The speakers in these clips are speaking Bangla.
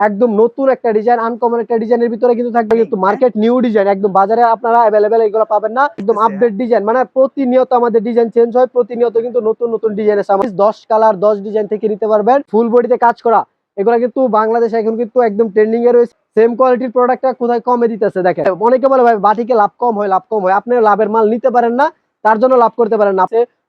একদম নতুন একটা ডিজাইন আনকমন একটা ডিজাইনের ভিতরে কিন্তু থাকবে কিন্তু মার্কেট নিউ ডিজাইন একদম বাজারে আপনারা অ্যাভেলেবেল এগুলো পাবেন না একদম আপডেট ডিজাইন মানে প্রতিনিয়ত আমাদের ডিজাইন চেঞ্জ হয় প্রতিনিয়ত কিন্তু নতুন নতুন ডিজাইনের সামান দশ কালার দশ ডিজাইন থেকে নিতে পারবেন ফুল বডিতে কাজ করা এগুলো কিন্তু বাংলাদেশে এখন কিন্তু একদম ট্রেন্ডিং এ রয়েছে সেম কোয়ালিটির প্রোডাক্টটা কোথায় কমে দিতেছে দেখেন অনেকে বলে ভাই বাটিকে লাভ কম হয় লাভ কম হয় আপনি লাভের মাল নিতে পারেন না তার জন্য লাভ করতে পারেন না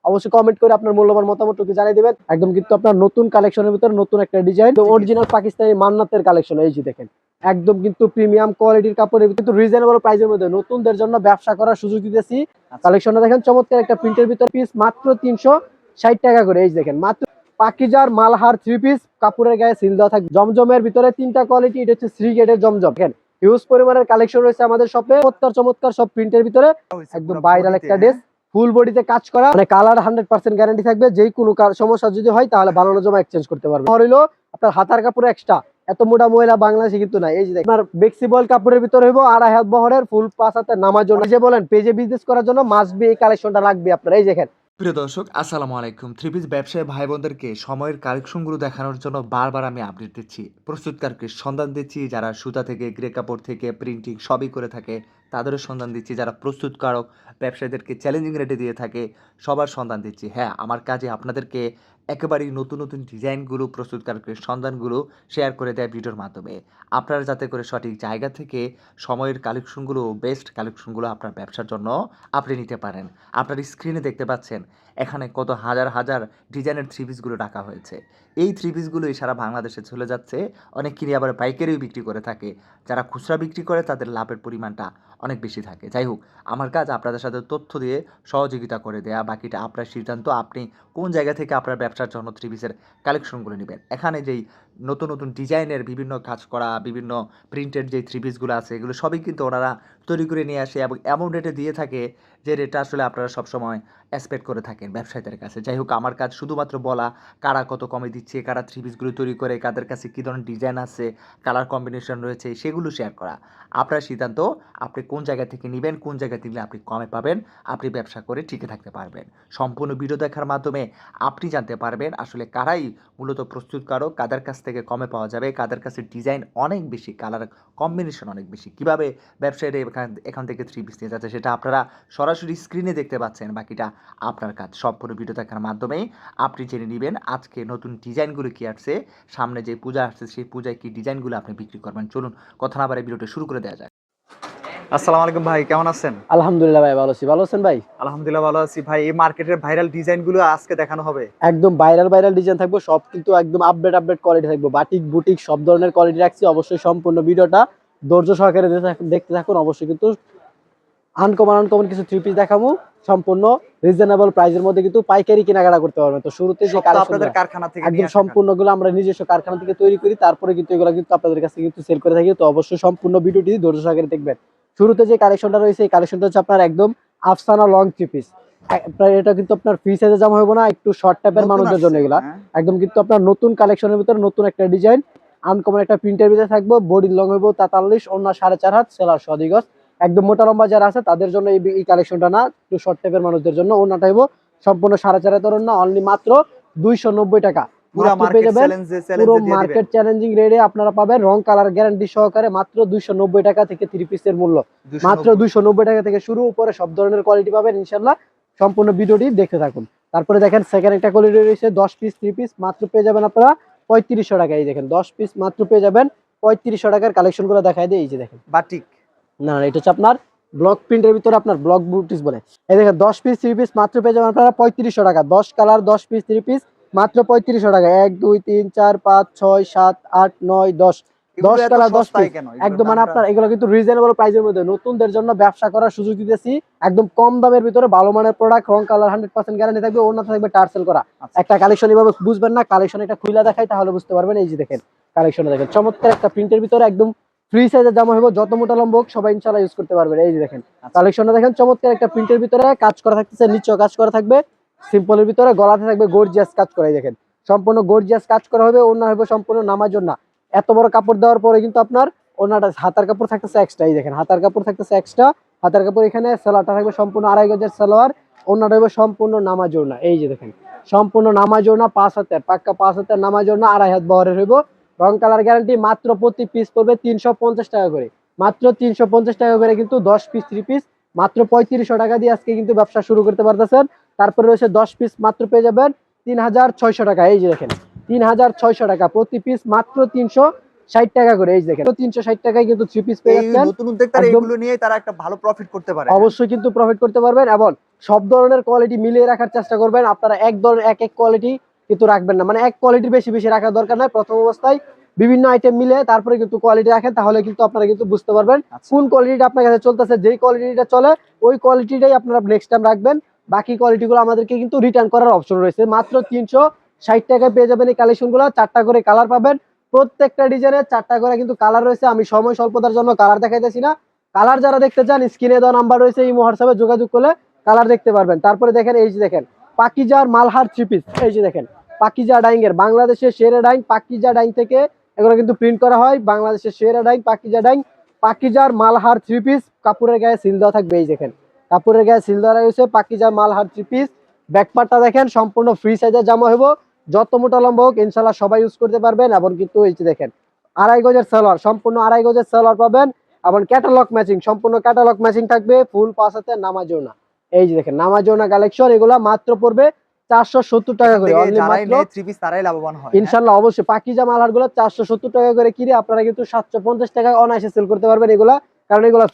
অবশ্যই কমেন্ট করে আপনার মূল্যবান মতামতটুকু জানিয়ে দিবেন। একদম কিন্তু আপনার নতুন কালেকশনের ভিতরে নতুন একটা ডিজাইন অরিজিনাল পাকিস্তানি মান্নাতের কালেকশন এই যে দেখেন। একদম কিন্তু প্রিমিয়াম কোয়ালিটির কাপড় কিন্তু রিজনেবল প্রাইসের মধ্যে নতুনদের জন্য ব্যবসা করার সুযোগ দিতেছি। কালেকশনটা দেখেন চমৎকার একটা প্রিন্টের ভিতর পিস মাত্র তিনশো ষাট টাকা করে এই যে দেখেন মাত্র পাকিজার মালহার থ্রি পিস কাপড়ের গায়ে সিল দেওয়া থাকে জমজমের ভিতরে তিনটা কোয়ালিটি এটা হচ্ছে শ্রী গেটের জমজম। দেখেন হিউজ পরিমাণের কালেকশন রয়েছে আমাদের শপে চমৎকার চমৎকার সব প্রিন্টের ভিতরে। একদম ভাইরাল একটা ড্রেস ফুল বডিতে কাজ করা মানে কালার হান্ড্রেড পার্সেন্ট গ্যারান্টি থাকবে, যে কোনো সমস্যা যদি হয়, তাহলে বানানো জমা এক্সচেঞ্জ করতে পারবে। হইল, আপনার হাতার কাপড় এক্সট্রা এত মোটা মহিলা বাংলাদেশে কিন্তু না এই যে আপনার বেক্সিবল কাপড়ের ভিতরে হইব আড়াই হাত বহরের ফুল পাঁচ হাতে নামার জন্য। যে বলেন পেজে বিজনেস করার জন্য মাস্ট বি এই কালেকশনটা লাগবে আপনার। এই দেখেন প্রিয় দর্শক, আসসালামু আলাইকুম। থ্রি পিস ব্যবসায়ী ভাই বোনদেরকে সময়ের কালেকশনগুলো দেখানোর জন্য বারবার আমি আপডেট দিচ্ছি। প্রস্তুতকারকে সন্ধান দিচ্ছি, যারা সুতা থেকে, গ্রে কাপড় থেকে প্রিন্টিং সবই করে থাকে, তাদেরও সন্ধান দিচ্ছি। যারা প্রস্তুতকারক, ব্যবসায়ীদেরকে চ্যালেঞ্জিং রেটে দিয়ে থাকে, সবার সন্ধান দিচ্ছি। হ্যাঁ আমার কাজে আপনাদেরকে একেবারেই নতুন নতুন ডিজাইনগুলো, প্রস্তুতকারকের সন্ধানগুলো শেয়ার করে দেয় ভিডিওর মাধ্যমে। আপনারা যাতে করে সঠিক জায়গা থেকে সময়ের কালেকশনগুলো বেস্ট কালেকশনগুলো আপনার ব্যবসার জন্য আপনি নিতে পারেন। আপনার স্ক্রিনে দেখতে পাচ্ছেন এখানে কত হাজার হাজার ডিজাইনের থ্রি পিসগুলো রাখা হয়েছে। এই থ্রি পিসগুলোই সারা বাংলাদেশে চলে যাচ্ছে। অনেক কিনে আবার পাইকারিও বিক্রি করে থাকে। যারা খুচরা বিক্রি করে, তাদের লাভের পরিমাণটা অনেক বেশি থাকে। যাই হোক, আমার কাজ আপনাদের সাথে তথ্য দিয়ে সহযোগিতা করে দেয়া। বাকিটা আপনার সিদ্ধান্ত। আপনি কোন জায়গা থেকে আপনার ব্যবসার জন্য থ্রি পিসের কালেকশনগুলো নেবেন? এখানে যেই নতুন নতুন ডিজাইনের বিভিন্ন কাজ করা, বিভিন্ন প্রিন্টেড যে থ্রি পিসগুলো আছে, এগুলো সবই কিন্তু ওনারা তৈরি করে নিয়ে আসে এবং এমন রেটে দিয়ে থাকে যে রেটটা আসলে আপনারা সবসময় এক্সপেক্ট করে থাকেন ব্যবসায়ীদের কাছে। যাই হোক, আমার কাজ শুধুমাত্র বলা, কারা কত কমে দিচ্ছে, কারা থ্রি পিসগুলো তৈরি করে, কাদের কাছে কী ধরনের ডিজাইন আছে কালার কম্বিনেশন রয়েছে, সেগুলো শেয়ার করা। আপনার সিদ্ধান্ত, আপনি কোন জায়গা থেকে নেবেন, কোন জায়গা থেকে আপনি কমে পাবেন, আপনি ব্যবসা করে টিকে থাকতে পারবেন। সম্পূর্ণ ভিডিও দেখার মাধ্যমে আপনি জানতে পারবেন আসলে কারাই মূলত প্রস্তুতকারক, কাদের কাছ থেকে কমে পাওয়া যাবে, কাদের কাছে ডিজাইন অনেক বেশি কালার কম্বিনেশন অনেক বেশি। কীভাবে ব্যবসায়ীরা এখান থেকে থ্রি পিস নিয়ে যাচ্ছে। সেটা আপনারা সরাসরি স্ক্রিনে দেখতে পাচ্ছেন। বাকিটা আপনার কাজ। সম্পূর্ণ ভিডিও দেখার মাধ্যমেই আপনি জেনে নেবেন আজকে নতুন ডিজাইনগুলো কি আসছে সামনে যে পূজা আসছে সেই পূজায় কি ডিজাইনগুলো আপনি বিক্রি করবেন। চলুন কথা না বারে ভিডিওটা শুরু করে দেওয়া যায় আসসালামু আলাইকুম ভাই কেমন আছেন? আলহামদুলিল্লাহ ভাই ভালো আছি। ভালো আছেন ভাই? আলহামদুলিল্লাহ ভালো আছি। ভাই এই মার্কেটের ভাইরাল ডিজাইনগুলো আজকে দেখানো হবে। একদম ভাইরাল ভাইরাল ডিজাইন থাকবে। সব কিন্তু একদম আপডেট আপডেট কোয়ালিটি থাকবে। বাটিক বুটিক সব ধরনের কোয়ালিটি রাখছি। অবশ্যই সম্পূর্ণ ভিডিওটা ধৈর্য সহকারে দেখতে থাকুন অবশ্যই কিন্তু আনকমন আনকমন কিছু থ্রি পিস দেখাবো সম্পূর্ণ রিজনেবল প্রাইসের মধ্যে কিন্তু পাইকারি কেনাকাটা করতে পারবেন তো শুরুতে যে আপনাদের কারখানা থেকে একদম সম্পূর্ণগুলো আমরা নিজস্ব কারখানা থেকে তৈরি করি তারপরে কিন্তু এগুলো কিন্তু আপনাদের কাছে কিন্তু সেল করে থাকি। তো অবশ্যই সম্পূর্ণ ভিডিওটি ধৈর্য সহকারে দেখবেন। শুরুতে যে কালেকশনটা রয়েছে এই কালেকশনটা হচ্ছে আপনার একদম আফসানা লং থ্রি পিস এটা কিন্তু আপনার ফ্রি সাইজে জামা হবে না একটু শর্ট টাইপের নতুন মানুষদের জন্য এগুলা। হ্যাঁ? একদম কিন্তু আপনার নতুন কালেকশনের ভিতরে নতুন একটা ডিজাইন আনকমন একটা প্রিন্টের ভিতরে থাকব বডির লং হইব তেতাল্লিশ অন্য সাড়ে চার হাত সেলার সদিগজ একদম মোটা লম্বা যারা আছে তাদের জন্য এই কালেকশনটা না একটু শর্ট টাইপের মানুষদের জন্য অন্যটা হইব। সম্পূর্ণ সাড়ে চার হাতের না অনলি মাত্র দুইশো নব্বই টাকা। পুরা মাত্র পেয়ে মার্কেট যাবেন চ্যালেঞ্জে পুরো মার্কেট চ্যালেঞ্জিং রেটে আপনারা পাবেন রং কালার গ্যারান্টি সহকারে মাত্র দুইশো নব্বই টাকা থেকে থ্রি পিসের মূল্য। মাত্র দুইশো নব্বই টাকা থেকে শুরু উপরে সব ধরনের কোয়ালিটি পাবেন ইনশাল্লাহ। সম্পূর্ণ ভিডিওটি দেখতে থাকুন। তারপরে দেখেন সেকেন্ড একটা কোয়ালিটি রয়েছে দশ পিস থ্রি পিস মাত্র পেয়ে যাবেন আপনারা পঁয়ত্রিশশো টাকা এই দেখেন দশ পিস মাত্র পেয়ে যাবেন। পঁয়ত্রিশশো টাকার কালেকশনগুলো দেখাই দিয়ে এই যে দেখেন। বাটিক। না না এটা হচ্ছে আপনার ব্লক প্রিন্টের ভিতরে আপনার ব্লক বুটিস বলে। এই দেখেন দশ পিস থ্রি পিস মাত্র পেয়ে যাবেন আপনারা পঁয়ত্রিশশো টাকা। দশ কালার দশ পিস থ্রি পিস মাত্র পঁয়ত্রিশশো টাকা। এক দুই তিন চার পাঁচ ছয় সাত আট নয় দশ। দশ এগুলোর একদম মানে আপনার এগুলো কিন্তু রিজনেবল প্রাইসের মধ্যে। নতুনদের জন্য ব্যবসা করার সুযোগ দিতেছি। একদম কম দামের ভিতরে ভালো মানের প্রোডাক্ট রং কালার হান্ড্রেড পার্সেন্ট গ্যারান্টি থাকবে থাকবে টার্সেল করা। আচ্ছা। একটা কালেকশন এভাবে বুঝবেন না কালেকশন একটা খুলে দেখাই তাহলে বুঝতে পারবেন। এই যে দেখেন কালেকশন দেখেন। চমৎকার একটা প্রিন্টের ভিতরে একদম ফ্রি সাইজের জামা যত মোটা লম্ব হোক সবাই ইনশাল্লাহ ইউজ করতে পারবেন। এই যে দেখেন আচ্ছা। কালেকশনটা দেখেন চমৎকার একটা প্রিন্টের ভিতরে কাজ করা থাকতেছে নিচেও কাজ করা থাকবে। সিম্পলের ভিতরে গলাতে থাকবে গর্জিয়াস কাজ করা। দেখেন সম্পূর্ণ গর্জিয়াস কাজ করা হবে অন্য হবে সম্পূর্ণ নামার জন্য এত বড় কাপড় দেওয়ার পরে কিন্তু আপনার ওনাটা হাতার কাপড় থাকতেছে এক্সট্রা এই দেখেন, হাতার কাপড় থাকতেছে এক্সট্রা হাতার কাপড় এখানে সালোয়ারটা থাকবে সম্পূর্ণ আড়াই গজের সালোয়ার। অন্যটা হবে সম্পূর্ণ নামাজ ওড়না এই যে দেখেন, সম্পূর্ণ নামাজ ওড়না পাঁচ হাতের, পাক্কা পাঁচ হাতের নামাজ ওড়না আড়াই হাত বহরের হইব। রং কালার গ্যারান্টি মাত্র প্রতি পিস পড়বে তিনশো পঞ্চাশ টাকা করে। মাত্র তিনশো পঞ্চাশ টাকা করে কিন্তু দশ পিস থ্রি পিস মাত্র পঁয়ত্রিশশো টাকা দিয়ে আজকে কিন্তু ব্যবসা শুরু করতে পারতেছেন। তারপরে রয়েছে দশ পিস মাত্র পেয়ে যাবেন তিন হাজার ছয়শো টাকা। এই যে দেখেন তিন হাজার ছয়শো টাকা। প্রতি পিস মাত্র তিনশো ষাট টাকা করে। এই দেখেন তিনশো ষাট টাকায় কিন্তু থ্রি পিস পেয়ে যাচ্ছেন। নতুন উদ্যোক্তারা এগুলো নিয়ে তারা একটা ভালো প্রফিট করতে পারে। অবশ্যই কিন্তু প্রফিট করতে পারবেন এবং সব ধরনের কোয়ালিটি মিলিয়ে রাখার চেষ্টা করবেন। আপনারা এক ধরনের এক এক কোয়ালিটি কিন্তু রাখবেন না। মানে এক কোয়ালিটির বেশি বেশি রাখার দরকার নাই। প্রথম অবস্থায় বিভিন্ন আইটেম মিলে তারপরে কিন্তু কোয়ালিটি রাখেন তাহলে কিন্তু আপনারা কিন্তু বুঝতে পারবেন আচ্ছা। কোন কোয়ালিটিটা আপনার কাছে চলতেছে। যেই কোয়ালিটিটা চলে ওই কোয়ালিটিটাই আপনারা নেক্সট টাইম রাখবেন। বাকি কোয়ালিটিগুলো আমাদেরকে কিন্তু রিটার্ন করার অপশন রয়েছে। মাত্র তিনশো ষাট টাকায় পেয়ে যাবেন এই কালেকশনগুলো চারটা করে কালার পাবেন। প্রত্যেকটা ডিজাইনের চারটা করে কিন্তু কালার রয়েছে। আমি সময় স্বল্পতার জন্য কালার দেখাইতেছি না। কালার যারা দেখতে চান স্ক্রিনে দেওয়া নাম্বার রয়েছে, এই হোয়াটসঅ্যাপে যোগাযোগ করলে কালার দেখতে পারবেন। তারপরে দেখেন, এই যে দেখেন, পাকিজার মালহার থ্রি পিস এই যে দেখেন, পাকিজা ডাইং এর, বাংলাদেশের শেরে ডাইং পাকিজা ডাইং থেকে এগুলো কিন্তু প্রিন্ট করা হয়। বাংলাদেশের শেরে ডাইং পাকিজা ডাইং পাকিজার মালহার থ্রি পিস কাপড়ের গায়ে সিল দেওয়া থাকবে, এই দেখেন। কাপড়ের গায়ে সিল দেওয়া রয়েছে, পাকিজার মালহার থ্রি পিস ব্যাকপারটা দেখেন, সম্পূর্ণ ফ্রি সাইজের জামা হব যত মোটা লম্বা হোক ইনশাল্লাহ সবাই ইউজ করতে পারবেন। এবং কিন্তু এই যে দেখেন আড়াই গজের সালোয়ার সম্পূর্ণ আড়াই গজের সালোয়ার পাবেন। এবং ক্যাটালগ ম্যাচিং সম্পূর্ণ ক্যাটালগ ম্যাচিং থাকবে ফুল পাস হাতে নামাজোনা এই যে দেখেন নামাজোনা কালেকশন এগুলা মাত্র পড়বে চারশো সত্তর টাকা করে হয় ইনশাল্লাহ অবশ্যই পাকিজা গুলো চারশো সত্তর টাকা করে কিনে আপনারা কিন্তু সাতশো পঞ্চাশ টাকা অনায়াসে সেল করতে পারবেন এগুলা। কারণ এগুলো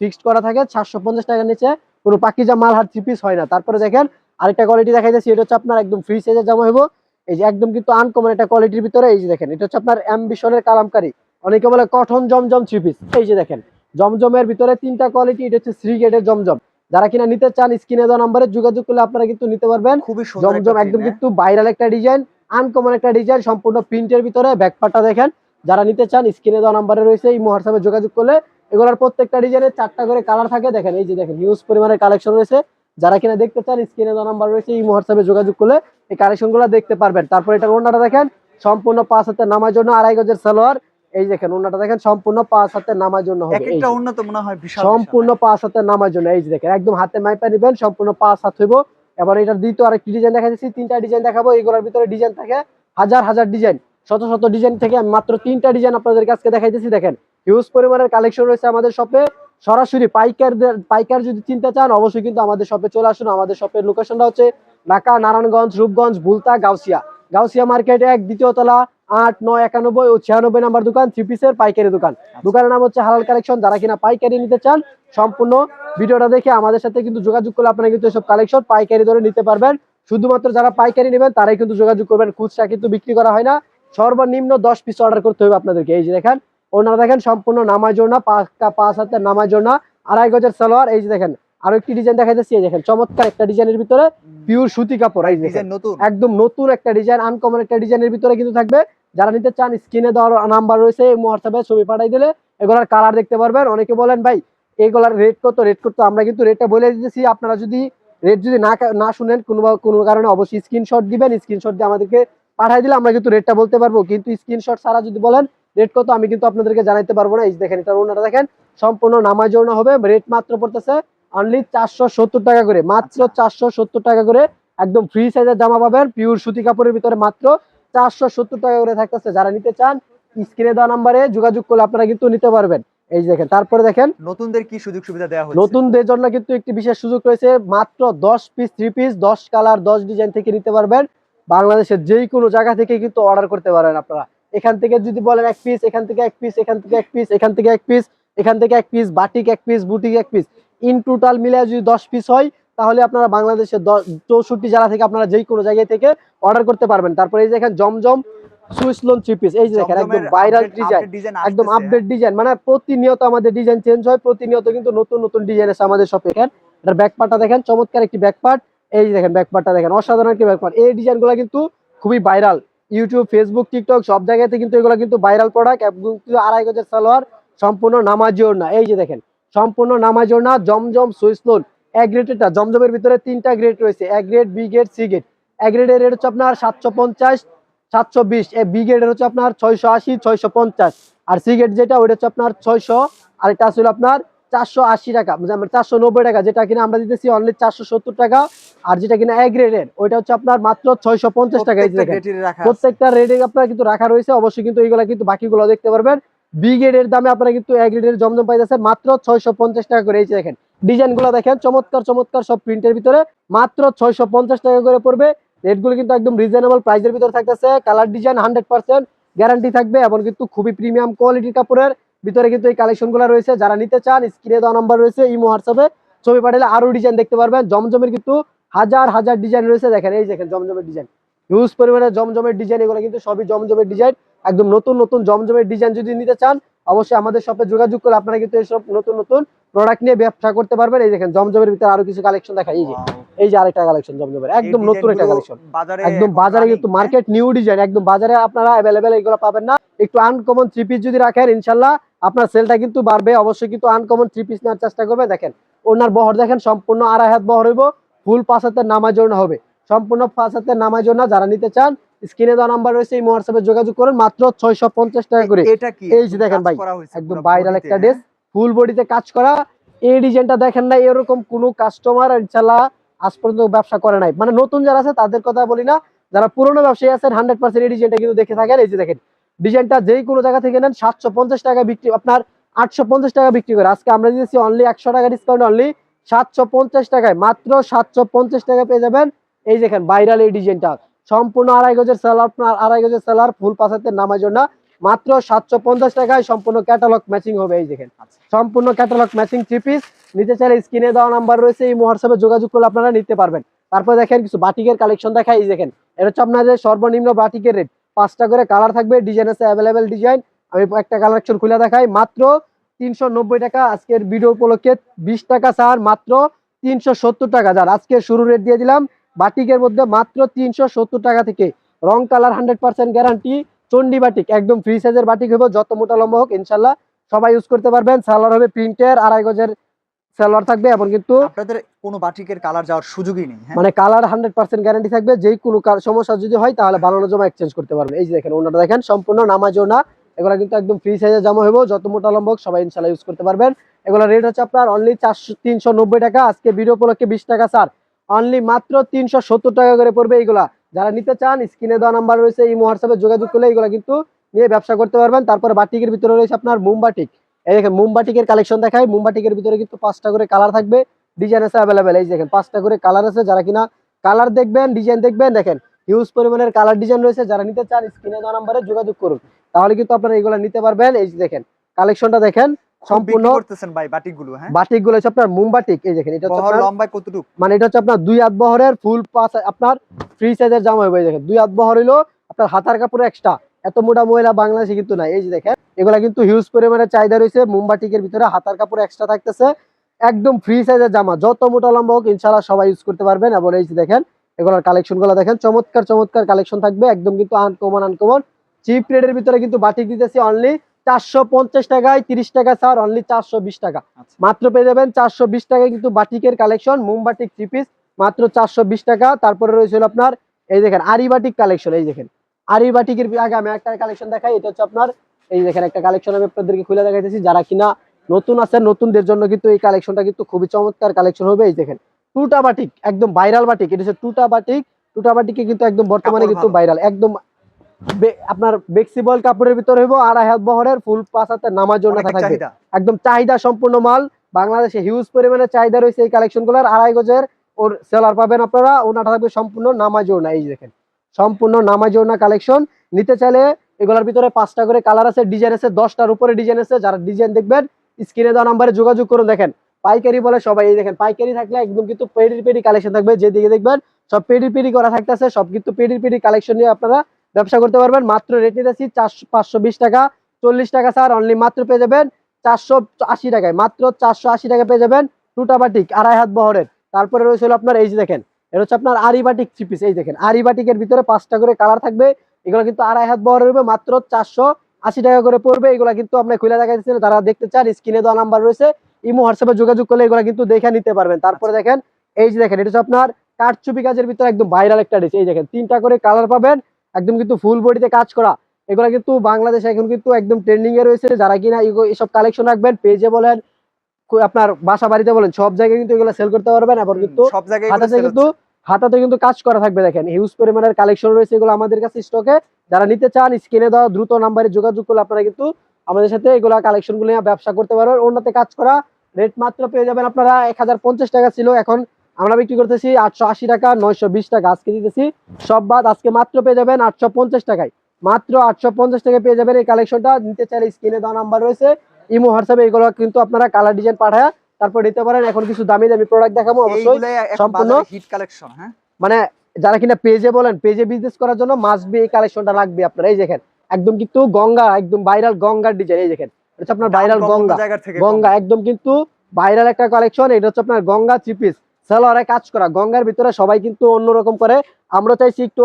ফিক্সড করা থাকে সাতশো পঞ্চাশ টাকার নিচে কোনো পাকিজা মালহার থ্রি পিস হয় না। তারপরে দেখেন আরেকটা কোয়ালিটি দেখা যাচ্ছে এটা হচ্ছে আপনার একদম ফ্রি সাইজের জামা হব এই যে একদম কিন্তু আনকমন একটা কোয়ালিটির ভিতরে এই যে দেখেন এটা হচ্ছে আপনার অ্যাম্বিশনের কালামকারি। অনেকে বলে কঠন জমজম থ্রি পিস এই যে দেখেন জমজমের ভিতরে তিনটা কোয়ালিটি এটা হচ্ছে থ্রি গেটের জমজম। যারা কিনা নিতে চান স্ক্রিনে দেওয়া নাম্বারে যোগাযোগ করলে আপনারা কিন্তু নিতে পারবেন। খুবই জমজম একদম কিন্তু ভাইরাল একটা ডিজাইন আনকমন একটা ডিজাইন সম্পূর্ণ প্রিন্টের ভিতরে ব্যাকপারটা দেখেন। যারা নিতে চান স্ক্রিনে দেওয়া নাম্বারে রয়েছে এই হোয়াটসঅ্যাপে যোগাযোগ করলে এগুলোর প্রত্যেকটা ডিজাইনের চারটা করে কালার থাকে। দেখেন এই যে দেখেন হিউজ পরিমাণের কালেকশন রয়েছে। যারা কিনা দেখতে চান স্ক্রিনে দেওয়া নাম্বার রয়েছে এই হোয়াটসঅ্যাপে যোগাযোগ করলে এই কালেকশনগুলো দেখতে পারবেন। তারপর এটা ওনাটা দেখেন সম্পূর্ণ পাঁচ হাতে নামার জন্য আড়াই গজের সালোয়ার। এই দেখেন ওনাটা দেখেন সম্পূর্ণ পাঁচ হাতে নামার জন্য হবে। একটা যে। উন্নত মনে হয় বিশাল সম্পূর্ণ পাঁচ হাতের নামার জন্য। এই যে দেখেন একদম হাতে মাইপা নিবেন সম্পূর্ণ পাঁচ হাত হইব। এবার এটার দ্বিতীয় আরেকটি ডিজাইন দেখা যাচ্ছে তিনটা ডিজাইন দেখাবো। এগুলোর ভিতরে ডিজাইন থাকে হাজার হাজার ডিজাইন শত শত ডিজাইন থেকে আমি মাত্র তিনটা ডিজাইন আপনাদের কাছে দেখাইতেছি। দেখেন হিউজ পরিমাণের কালেকশন রয়েছে আমাদের শপে সরাসরি পাইকারদের পাইকার যদি চিনতে চান অবশ্যই কিন্তু আমাদের শপে চলে আসুন। আমাদের শপের লোকেশনটা হচ্ছে ঢাকা নারায়ণগঞ্জ রূপগঞ্জ বুলতা গাউসিয়া। গাউসিয়া মার্কেট এক দ্বিতীয় তলা আট নয় একানব্বই ও ছিয়ানব্বই নাম্বার দোকান থ্রি পিসের পাইকারি দোকান। দোকানের নাম হচ্ছে হালাল কালেকশন যারা কিনা পাইকারি নিতে চান সম্পূর্ণ ভিডিওটা দেখে আমাদের সাথে কিন্তু যোগাযোগ করলে আপনারা কিন্তু এসব কালেকশন পাইকারি ধরে নিতে পারবেন। শুধুমাত্র যারা পাইকারি নেবেন তারাই কিন্তু যোগাযোগ করবেন। খুচরা কিন্তু বিক্রি করা হয় না। সর্বনিম্ন দশ পিস অর্ডার করতে হবে আপনাদেরকে। এই যে দেখেন ওনারা দেখেন সম্পূর্ণ নামাজ জোনা পাঁচ পাঁচ হাতের নামাজ জোনা আড়াই গজের সালোয়ার এই যে দেখেন আরও একটি ডিজাইন দেখাইতেছি এই দেখেন চমৎকার একটা ডিজাইনের ভিতরে পিওর সুতি কাপড় এই দেখেন ডিজাইন নতুন? একদম নতুন একটা ডিজাইন আনকমন একটা ডিজাইনের ভিতরে কিন্তু থাকবে। যারা নিতে চান স্ক্রিনে দেওয়ার নাম্বার রয়েছে এই হোয়াটসঅ্যাপে ছবি পাঠাই দিলে এগুলার কালার দেখতে পারবেন। অনেকে বলেন ভাই এগুলার রেট কত? রেট কত আমরা কিন্তু রেটটা বলে দিতেছি। আপনারা যদি রেট যদি না না শুনেন কোনো কোনো কারণে অবশ্যই স্ক্রিনশট দিবেন। স্ক্রিনশট দিয়ে আমাদেরকে পাঠাই দিলে আমরা কিন্তু রেটটা বলতে পারব। কিন্তু স্ক্রিনশট ছাড়া যদি বলেন রেট কত? আমি কিন্তু আপনাদেরকে জানাইতে পারব না। এই দেখেন এটা ওনারা দেখেন সম্পূর্ণ নামাজ জন্য হবে। রেট মাত্র পড়তেছে অনলি চারশো সত্তর টাকা করে। মাত্র আচ্ছা। চারশো টাকা করে একদম ফ্রি সাইজের জামা পাবেন। পিওর সুতি কাপড়ের ভিতরে মাত্র চারশো সত্তর টাকা করে থাকতেছে। যারা নিতে চান স্ক্রিনে দেওয়া নাম্বারে যোগাযোগ করলে আপনারা কিন্তু নিতে পারবেন। এই দেখেন তারপরে দেখেন নতুনদের কি সুযোগ সুবিধা দেওয়া হচ্ছে? নতুনদের জন্য কিন্তু একটি বিশেষ সুযোগ রয়েছে। মাত্র দশ পিস থ্রি পিস দশ কালার দশ ডিজাইন থেকে নিতে পারবেন। বাংলাদেশের যেই কোনো জায়গা থেকে কিন্তু অর্ডার করতে পারেন আপনারা। এখান থেকে যদি বলেন এক পিস এখান থেকে এক পিস এখান থেকে এক পিস এখান থেকে এক পিস এখান থেকে এক পিস বাটিক এক পিস বুটিক এক পিস ইন টোটাল মিলে যদি দশ পিস হয় তাহলে আপনারা বাংলাদেশের চৌষট্টি জেলা থেকে আপনারা যেই কোনো জায়গায় থেকে অর্ডার করতে পারবেন। তারপরে এই যে দেখেন জমজম সুইস লোন থ্রি পিস এই যে দেখেন একদম ভাইরাল ডিজাইন একদম আপডেট ডিজাইন মানে প্রতিনিয়ত আমাদের ডিজাইন চেঞ্জ হয় প্রতিনিয়ত কিন্তু নতুন নতুন ডিজাইন আছে আমাদের শপে দেখেন। এটার ব্যাক পার্টটা দেখেন চমৎকার একটি ব্যাক পার্ট এই যে দেখেন ব্যাক পার্টটা দেখেন অসাধারণ একটি ব্যাক পার্ট এই ডিজাইনগুলো কিন্তু খুবই ভাইরাল ইউটিউব ফেসবুক টিকটক সব জায়গাতে কিন্তু এগুলো কিন্তু ভাইরাল প্রোডাক্ট আড়াই গজের সালোয়ার, সম্পূর্ণ নামাজিওর না এই যে দেখেন, সম্পূর্ণ নামাজিওর না জমজম সুইস লোন এক গ্রেডেরটা জমজমের ভিতরে তিনটা গ্রেড রয়েছে, A grade, B grade, C grade. A গ্রেডের রেট হচ্ছে আপনার সাতশো পঞ্চাশ, সাতশো বিশ বি গ্রেডের হচ্ছে আপনার ছয়শো আশি, ছয়শো পঞ্চাশ। আর সি গ্রেড যেটা, ওইটা হচ্ছে আপনার ছয়শো, আর এটা ছিল আপনার চারশো আশি টাকা চারশো নব্বই টাকা যেটা কিনা আমরা দিতেছি অনলি চারশো সত্তর টাকা আর যেটা কিনা এক গ্রেডের ওইটা হচ্ছে আপনার মাত্র ছয়শো পঞ্চাশ টাকা প্রত্যেকটা রেটে আপনার কিন্তু রাখা রয়েছে অবশ্যই কিন্তু এইগুলা কিন্তু বাকিগুলো দেখতে পারবেন। বি গ্রেডের দামে আপনারা কিন্তু এক গ্রেডের জমজম পাইতেছেন মাত্র ছয়শো পঞ্চাশ টাকা করে এই দেখেন। ডিজাইনগুলো দেখেন চমৎকার চমৎকার সব প্রিন্টের ভিতরে মাত্র ছয়শো পঞ্চাশ টাকা করে পড়বে। রেটগুলো কিন্তু একদম রিজনেবল প্রাইসের ভিতরে থাকতেছে colour design hundred percent guarantee থাকবে এবং কিন্তু খুবই প্রিমিয়াম কোয়ালিটির কাপড়ের। ভিতরে কিন্তু এই কালেকশনগুলো রয়েছে। যারা নিতে চান, স্ক্রিনে দেওয়া নাম্বার রয়েছে, ইমো, হোয়াটসঅ্যাপে ছবি পাঠালে আরও ডিজাইন দেখতে পারবেন। জমজমের কিন্তু হাজার হাজার ডিজাইন রয়েছে। দেখেন, এই দেখেন, জমজমের ডিজাইন হিউজ পরিমাণে জমজমের ডিজাইন এগুলো কিন্তু সবই জমজমের ডিজাইন একদম নতুন নতুন জমজমের ডিজাইন যদি নিতে চান অবশ্যই আমাদের শপে যোগাযোগ করলে আপনারা কিন্তু এইসব নতুন নতুন প্রোডাক্ট নিয়ে ব্যবসা করতে পারবেন। এই দেখেন জমজমের ভিতরে আরও কিছু কালেকশন দেখা এই যে এই যে আরেকটা কালেকশন জমজমের একদম নতুন একটা কালেকশন একদম বাজারে কিন্তু হ্যাঁ? মার্কেট নিউ ডিজাইন একদম বাজারে আপনারা অ্যাভেলেবেল এগুলো পাবেন না। একটু আনকমন থ্রি পিস যদি রাখেন ইনশাল্লাহ আপনার সেলটা কিন্তু বাড়বে। অবশ্যই কিন্তু আনকমন থ্রি পিস নেওয়ার চেষ্টা করবে দেখেন ওনার বহর দেখেন সম্পূর্ণ আড়াই হাত বহর হইব ফুল পাঁচ হাতের নামাজ হবে। সম্পূর্ণ পাঁচ হাতের নামাজ জন্য যারা নিতে চান স্ক্রিনে দেওয়া নাম্বার রয়েছে এই হোয়াটসঅ্যাপে যোগাযোগ করুন। মাত্র ছয়শো পঞ্চাশ টাকা করে। এটা কি? এই যে দেখেন ভাই, একদম ভাইরাল একটা? ড্রেস ফুল বডিতে কাজ করা। এই ডিজাইনটা দেখেন না এরকম কোনো কাস্টমার ইনশাল্লাহ আজ পর্যন্ত ব্যবসা করে নাই। মানে নতুন যারা আছে তাদের কথা বলি না যারা পুরোনো ব্যবসায়ী আছেন হান্ড্রেড পার্সেন্ট এই ডিজাইনটা কিন্তু দেখে থাকেন। এই যে দেখেন ডিজাইনটা যেই কোনো জায়গা থেকে নেন সাতশো পঞ্চাশ টাকা বিক্রি আপনার আটশো পঞ্চাশ টাকা বিক্রি করে। আজকে আমরা দিয়েছি অনলি একশো টাকা ডিসকাউন্ট অনলি সাতশো পঞ্চাশ টাকায়। মাত্র সাতশো পঞ্চাশ টাকা পেয়ে যাবেন এই দেখেন ভাইরাল এই ডিজাইনটা সম্পূর্ণ আড়াই গজের সেলার আপনার আড়াই গজের সেলার ফুল পাশাতে নামার জন্য মাত্র সাতশো পঞ্চাশ টাকায় সম্পূর্ণ ক্যাটালগ ম্যাচিং হবে এই দেখেন। আচ্ছা। সম্পূর্ণ ক্যাটালগ ম্যাচিং থ্রি পিস নিতে চাইলে স্ক্রিনে দেওয়া নাম্বার রয়েছে এই হোয়াটসঅ্যাপে যোগাযোগ করলে আপনারা নিতে পারবেন। তারপর দেখেন কিছু বাটিকের কালেকশন দেখা এই দেখেন। এটা হচ্ছে আপনাদের সর্বনিম্ন বাটিকের রেট পাঁচটা করে কালার থাকবে ডিজাইন আছে অ্যাভেলেবেল ডিজাইন আমি একটা কালেকশন খুলে দেখাই মাত্র তিনশো নব্বই টাকা। আজকের ভিডিও উপলক্ষে বিশ টাকা স্যার মাত্র তিনশো সত্তর টাকা যার আজকে শুরু রেট দিয়ে দিলাম বাটিকের মধ্যে মাত্র তিনশো সত্তর টাকা থেকে। রং কালার হান্ড্রেড পার্সেন্ট গ্যারান্টি। চন্ডি বাটিক একদম ফ্রি সাইজের বাটিক হবে যত মোটা লম্বা হোক ইনশাল্লাহ সবাই ইউজ করতে পারবেন। সালোয়ার হবে প্রিন্টের আড়াই গজের সালোয়ার থাকবে এবং কিন্তু আপনাদের কোনো বাটিকের কালার যাওয়ার সুযোগই নেই হ্যাঁ? মানে কালার হান্ড্রেড পার্সেন্ট গ্যারান্টি থাকবে। যেই কোনো সমস্যা যদি হয় তাহলে বানানোর জমা এক্সচেঞ্জ করতে পারবেন। এই যে দেখেন ওনাটা দেখেন সম্পূর্ণ নামাজও না। এগুলো কিন্তু একদম ফ্রি সাইজে জামা হইব যত মোটা লম্বা হোক সবাই ইনশাল্লাহ ইউজ করতে পারবেন। এগুলো রেট হচ্ছে আপনার অনলি চারশো তিনশো নব্বই টাকা। আজকে ভিডিও উপলক্ষে বিশ টাকা স্যার অনলি মাত্র তিনশো সত্তর টাকা করে পড়বে এইগুলা। যারা নিতে চান, স্ক্রিনে দেওয়া নাম্বার রয়েছে, এই হোয়াটসঅ্যাপে যোগাযোগ করলে এইগুলা কিন্তু নিয়ে ব্যবসা করতে পারবেন। তারপরে বাটিকের ভিতরে রয়েছে আপনার মুম্বাটিক। এই দেখেন, মুম্বাটিকের কালেকশন দেখায় মুম্বাটিকের ভিতরে কিন্তু পাঁচটা করে কালার থাকবে। ডিজাইন আছে অ্যাভেলেবেল এই দেখেন, পাঁচটা করে কালার আছে। যারা কিনা কালার দেখবেন ডিজাইন দেখবেন, দেখেন হিউজ পরিমাণের কালার ডিজাইন রয়েছে। যারা নিতে চান, স্ক্রিনে দেওয়া নাম্বারে যোগাযোগ করুন। তাহলে কিন্তু আপনারা এগুলো নিতে পারবেন। এই দেখেন কালেকশনটা দেখেন। সম্পূর্ণ করতেছেন ভাই বাটিকগুলো হ্যাঁ? বাটিকগুলো হচ্ছে আপনার মুম্বাটিক এই দেখেন এটা হচ্ছে লম্বায় কতটুকু? মানে এটা হচ্ছে আপনার দুই হাত বহরের ফুল পাস আপনার ফ্রি সাইজের জামা হবে দেখেন দুই হাত বহর হইল আপনার হাতার কাপড় এক্সট্রা এত মোটা মহিলা বাংলাদেশে কিন্তু নাই এই যে দেখেন এগুলা কিন্তু হিউজ পরিমাণে চাহিদা রয়েছে মুম্বাটিকের ভিতরে হাতার কাপড় এক্সট্রা থাকতেছে একদম ফ্রি সাইজের জামা যত মোটা লম্বা হোক ইনশাল্লাহ সবাই ইউজ করতে পারবেন এবং এই যে দেখেন এগুলোর কালেকশনগুলো দেখেন চমৎকার চমৎকার কালেকশন থাকবে একদম কিন্তু আনকমন আনকমন চিপ রেটের ভিতরে কিন্তু বাটিক দিতেছি অনলি চারশো পঞ্চাশ টাকায় তিরিশ টাকা স্যার অনলি চারশো বিশ টাকা। আচ্ছা। মাত্র পেয়ে যাবেন চারশো বিশ টাকায় কিন্তু বাটিকের কালেকশন মুম্বাটিক থ্রি পিস মাত্র চারশো বিশ টাকা। তারপরে রয়েছিল আপনার এই দেখেন আরিবাটিক কালেকশন এই দেখেন। আরিবাটিকের আগে আমি একটা কালেকশন দেখাই এটা হচ্ছে আপনার এই দেখেন একটা কালেকশন আমি আপনাদেরকে খুলে দেখাইতেছি। যারা কিনা নতুন আছেন নতুনদের জন্য কিন্তু এই কালেকশনটা কিন্তু খুবই চমৎকার কালেকশন হবে এই দেখেন। টুটা বাটিক একদম ভাইরাল বাটিক এটা হচ্ছে টুটা বাটিক। টুটা বাটিকে কিন্তু একদম বর্তমানে কিন্তু। ভাইরাল একদম আপনার বেক্সিবল কাপড়ের ভিতরে হইব আড়াই হাত বহরের ফুল পাঁচ নামার জন্য থাকবে। একদম চাহিদা সম্পূর্ণ মাল। বাংলাদেশে হিউজ পরিমাণে চাহিদা রয়েছে এই কালেকশনগুলার আড়াই গজের ওর সেলার পাবেন আপনারা। ওনাটা থাকবে সম্পূর্ণ নামাজ ওড়না এই দেখেন সম্পূর্ণ নামাজ ওড়না কালেকশন নিতে চাইলে এগুলোর ভিতরে পাঁচটা করে কালার আছে ডিজাইন আছে দশটার উপরে ডিজাইন আছে। যারা ডিজাইন দেখবেন স্ক্রিনে দেওয়া নাম্বারে যোগাযোগ করুন। দেখেন পাইকারি বলে সবাই এই দেখেন পাইকারি থাকলে একদম কিন্তু পেডি পেডি কালেকশন থাকবে। যেদিকে দেখবেন সব পেডি পেডি করা থাকতেছে সব কিন্তু পেডি পেডি কালেকশন নিয়ে আপনারা ব্যবসা করতে পারবেন। মাত্র রেট নিতেছি চারশো, পাঁচশো বিশ টাকা। চল্লিশ টাকা স্যার অনলি মাত্র পেয়ে যাবেন চারশো আশি টাকায়। মাত্র চারশো আশি টাকা পেয়ে যাবেন টুটা বাটিক আড়াই হাত বহরের। তারপরে রয়েছে আপনার এই যে দেখেন, এটা হচ্ছে আপনার আরি বাটিক থ্রি পিস এই দেখেন আরি বাটিকের ভিতরে পাঁচটা করে কালার থাকবে। এগুলো কিন্তু আড়াই হাত বহরের হবে মাত্র চারশো আশি টাকা করে পড়বে। এগুলো কিন্তু আপনি খুলে দেখা যাচ্ছে যারা দেখতে চান স্ক্রিনে দেওয়া নাম্বার রয়েছে। ইমো হোয়াটসঅ্যাপে যোগাযোগ করলে এগুলো কিন্তু দেখে নিতে পারবেন। তারপরে দেখেন, এই যে দেখেন, এটা হচ্ছে আপনার কাঠচুপি কাজের ভিতরে একদম ভাইরাল একটা ডিশ এই দেখেন, তিনটা করে কালার পাবেন। একদম কিন্তু ফুল বডিতে কাজ করা। এগুলো কিন্তু বাংলাদেশে এখন কিন্তু একদম ট্রেন্ডিং এ রয়েছে। যারা কিনা এসব কালেকশন রাখবেন পেজে বলেন আপনার বাসা বাড়িতে বলেন সব জায়গায় কিন্তু এগুলো সেল করতে পারবেন এবং কিন্তু সব জায়গায় কিন্তু হাতাতে কিন্তু কাজ করা থাকবে দেখেন। হিউজ পরিমাণের কালেকশন রয়েছে এগুলো আমাদের কাছে স্টকে যারা নিতে চান স্ক্রিনে দেওয়া দ্রুত নাম্বারে যোগাযোগ করলে আপনারা কিন্তু আমাদের সাথে এগুলো কালেকশনগুলো ব্যবসা করতে পারবেন। অন্যতে কাজ করা রেট মাত্র পেয়ে যাবেন আপনারা এক হাজার পঞ্চাশ টাকা ছিল। এখন আমরা বিক্রি করতেছি আটশো আশি টাকা নয়শো বিশ টাকা। আজকে দিতেছি সব বাদ আজকে মাত্র পেয়ে যাবেন আটশো পঞ্চাশ টাকায়। মাত্র আটশো পঞ্চাশ টাকায় পেয়ে যাবেন এই কালেকশনটা নিতে চাইলে স্ক্রিনে দেওয়া নাম্বার রয়েছে। ইমো হোয়াটসঅ্যাপে এগুলো কিন্তু আপনারা কালার ডিজাইন পাঠায় তারপর নিতে পারেন। এখন কিছু দামি দামি প্রোডাক্ট দেখাবো অবশ্যই। সম্পূর্ণ- হিট কালেকশন হ্যাঁ? মানে যারা কিনা পেজে বলেন পেজে বিজনেস করার জন্য মাস্ট বি এই কালেকশনটা লাগবে আপনারা। এই দেখেন একদম কিন্তু গঙ্গা একদম ভাইরাল গঙ্গার ডিজাইন এই দেখেন এটা হচ্ছে আপনার ভাইরাল গঙ্গা। গঙ্গা একদম কিন্তু ভাইরাল একটা কালেকশন এটা হচ্ছে আপনার গঙ্গা থ্রি পিস সেলোয়ারে কাজ করা গঙ্গার ভিতরে সবাই কিন্তু অন্যরকম করে। আমরা চাইছি একটু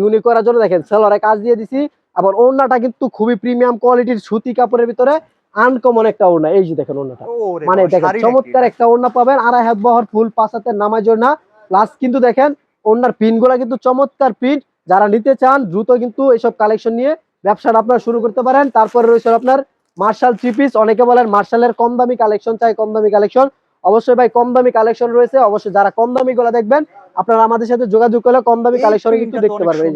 ইউনিক করার জন্য দেখেন সেলোয়ারে কাজ দিয়ে দিছি আবার ওড়নাটা কিন্তু খুবই প্রিমিয়াম কোয়ালিটির সুতি কাপড়ের ভিতরে আনকমন একটা ওড়না। এই যে দেখেন ওড়নাটা। মানে দেখেন চমৎকার একটা ওড়না পাবেন আড়াই হাত বহর ফুল পাঁচাতে নামাজ না প্লাস কিন্তু দেখেন ওড়নার পিনগুলা কিন্তু চমৎকার পিন। যারা নিতে চান দ্রুত কিন্তু এইসব কালেকশন নিয়ে ব্যবসাটা আপনারা শুরু করতে পারেন। তারপরে রয়েছে আপনার মার্শাল থ্রি পিস অনেকে বলেন মার্শালের কম দামি কালেকশন চাই কম দামি কালেকশন অবশ্যই ভাই কম দামি কালেকশন রয়েছে। অবশ্যই যারা কম দামি গুলা দেখবেন আপনারা আমাদের সাথে যোগাযোগ করলে কম দামি কালেকশন কিন্তু দেখতে পারবেন।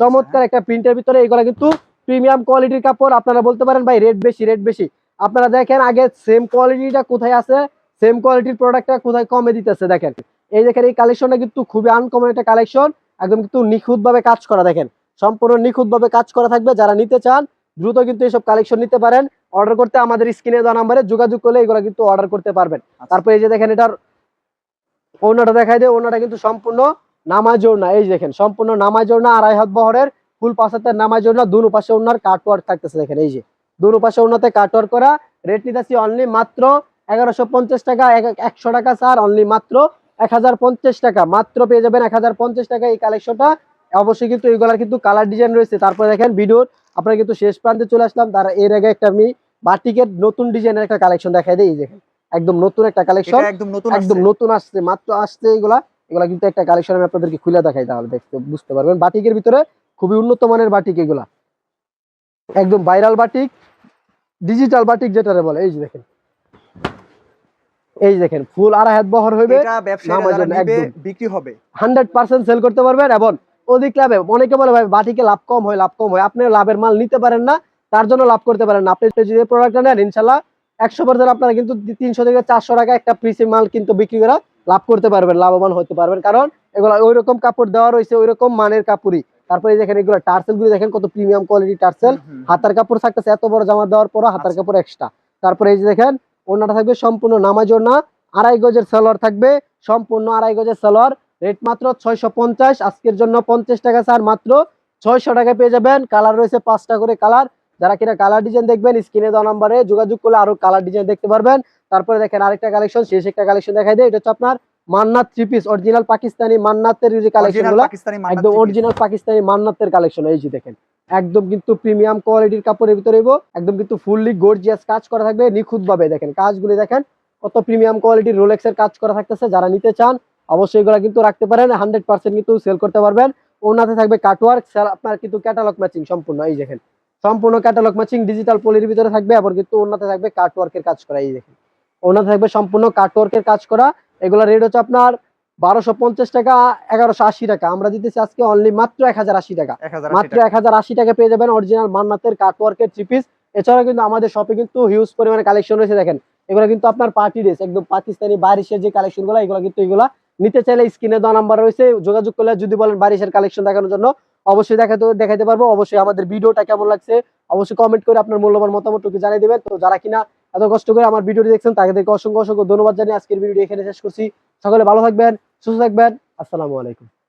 চমৎকার একটা প্রিন্টের ভিতরে এগুলা কিন্তু প্রিমিয়াম কোয়ালিটির কাপড়। আপনারা বলতে পারেন ভাই রেট বেশি রেট বেশি। আপনারা দেখেন আগে সেম কোয়ালিটিটা কোথায় আছে সেম কোয়ালিটির প্রোডাক্টটা কোথায় কমে দিতেছে দেখেন। এই দেখেন এই কালেকশনটা কিন্তু খুবই আনকমন একটা কালেকশন একদম কিন্তু নিখুঁত ভাবে কাজ করা দেখেন। সম্পূর্ণ নিখুঁত ভাবে কাজ করা থাকবে। যারা নিতে চান দ্রুত কিন্তু এইসব কালেকশন নিতে পারেন। অর্ডার করতে আমাদের স্ক্রিনে দেওয়া নাম্বারে যোগাযোগ করলে এগুলো কিন্তু অর্ডার করতে পারবেন। তারপরে এই যে দেখেন এটার ওনাটা দেখাই দেয় ওনাটা কিন্তু সম্পূর্ণ নামাজ ওড়না। এই দেখেন সম্পূর্ণ নামাজ ওড়না আড়াই হাত বহরের ফুল পাশাতে নামাজ ওড়না দুনো পাশে ওনার কাটওয়ার্ক থাকতেছে দেখেন এই যে। দুনো পাশে ওনাতে কাটওয়ার্ক করা রেট নিতেছি অনলি মাত্র এগারোশো পঞ্চাশ টাকা একশো টাকা স্যার অনলি মাত্র এক হাজার পঞ্চাশ টাকা। মাত্র পেয়ে যাবেন এক হাজার পঞ্চাশ টাকা এই কালেকশনটা অবশ্যই কিন্তু এইগুলার কিন্তু কালার ডিজাইন রয়েছে। তারপরে দেখেন ভিডিওর আপনারা কিন্তু শেষ প্রান্তে চলে আসলাম। তার এর আগে একটা আমি বাটিকের নতুন ডিজাইনের একটা কালেকশন দেখাই দিই দেখেন একদম নতুন একটা কালেকশন একদম নতুন আসছে। মাত্র আসছে এগুলা। এগুলা কিন্তু একটা কালেকশন আমি আপনাদেরকে খুলে দেখাই তাহলে দেখতে বুঝতে পারবেন। বাটিকের ভিতরে খুবই উন্নত মানের বাটিক এগুলা। একদম ভাইরাল বাটিক ডিজিটাল বাটিক যেটারে বলে এই যে দেখেন। এই দেখেন ফুল আড়াই হাত বহর হইবে। একদম। বিক্রি হবে। হান্ড্রেড পার্সেন্ট সেল করতে পারবেন এবং অধিক লাভে। অনেকে বলে ভাই বাটিকে লাভ কম হয় লাভ কম হয়। আপনি লাভের মাল নিতে পারেন না তার জন্য লাভ করতে পারেন না। আপনি যদি প্রোডাক্টটা নেন ইনশাল্লাহ একশো পার্সেন্ট আপনারা কিন্তু তিনশো থেকে চারশো টাকা একটা পিসি মাল কিন্তু বিক্রি করা লাভ করতে পারবেন লাভবান হতে পারবেন। কারণ এগুলো ওই রকম কাপড় দেওয়া রয়েছে ওই রকম মানের কাপড়ই। তারপরে দেখেন এগুলো টার্সেলগুলো দেখেন কত প্রিমিয়াম কোয়ালিটি টার্সেল। হাতার কাপড় থাকতেছে এত বড় জামা দেওয়ার পর হাতার আচ্ছা। কাপড় এক্সট্রা তারপরে এই যে দেখেন ওনাটা থাকবে সম্পূর্ণ নামাজ ওনা আড়াই গজের সালোয়ার থাকবে সম্পূর্ণ আড়াই গজের সালোয়ার। রেট মাত্র ছয়শো পঞ্চাশ আজকের জন্য পঞ্চাশ টাকা স্যার মাত্র ছয়শো টাকা পেয়ে যাবেন। কালার রয়েছে পাঁচটা করে কালার যারা কিনা কালার ডিজাইন দেখবেন স্ক্রিনে দেওয়া নাম্বারে যোগাযোগ করলে আরও কালার ডিজাইন দেখতে পারবেন। তারপরে দেখেন আরেকটা কালেকশন শেষ একটা কালেকশন দেখাই দেয় এটা হচ্ছে আপনার Mannat three piece original Pakistani মান্নাতের যে কালেকশনগুলো একদম অরিজিনাল পাকিস্তানি মান্নাতের কালেকশন এই যে দেখেন। একদম কিন্তু প্রিমিয়াম কোয়ালিটির কাপড়ের ভিতরে হইবো একদম কিন্তু ফুললি গর্জিয়াস কাজ করা থাকবে নিখুঁত ভাবে দেখেন। কাজগুলি দেখেন কত প্রিমিয়াম কোয়ালিটির রোলেক্স এর কাজ করা থাকতেছে যারা নিতে চান অবশ্যই এগুলো কিন্তু রাখতে পারেন হান্ড্রেড পার্সেন্ট কিন্তু সেল করতে পারবেন। ওনাতে থাকবে কাটওয়ার্ক আপনার কিন্তু ক্যাটালগ ম্যাচিং সম্পূর্ণ এই দেখেন। সম্পূর্ণ ক্যাটালগ ম্যাচিং ডিজিটাল পলির ভিতরে থাকবে আবার কিন্তু ওনাতে থাকবে কাটওয়ার্কের কাজ করা এই দেখেন। ওনাতে থাকবে সম্পূর্ণ কাটওয়ার্কের কাজ করা এগুলো রেট হচ্ছে আপনার বারোশো পঞ্চাশ টাকা এগারোশো আশি টাকা। আমরা দিতেছি আজকে অনলি মাত্র এক হাজার আশি টাকা। মাত্র এক হাজার আশি টাকা পেয়ে যাবেন অরিজিনাল মান্নাতের কাটওয়ার্কের থ্রি পিস এছাড়াও কিন্তু আমাদের শপে কিন্তু হিউজ পরিমাণে কালেকশন রয়েছে দেখেন। এগুলো কিন্তু আপনার পার্টি ড্রেস একদম পাকিস্তানি বারিশের যে কালেকশনগুলো এগুলো কিন্তু এগুলা নিতে চাইলে স্ক্রিনে দেওয়া নাম্বার রয়েছে। যোগাযোগ করলে যদি বলেন বারিশের কালেকশন দেখানোর জন্য, অবশ্যই দেখাতে দেখাতে পারব। অবশ্যই আমাদের ভিডিওটা কেমন লাগছে, অবশ্যই কমেন্ট করে আপনার মূল্যবান মতামতটুকু জানিয়ে দেবেন। তো যারা কিনা এত কষ্ট করে আমার ভিডিওটি দেখছেন, তাদেরকে অসংখ্য অসংখ্য ধন্যবাদ জানিয়ে আজকের ভিডিওটি এখানে শেষ করছি। সকলে ভালো থাকবেন, সুস্থ থাকবেন। আসসালামু আলাইকুম।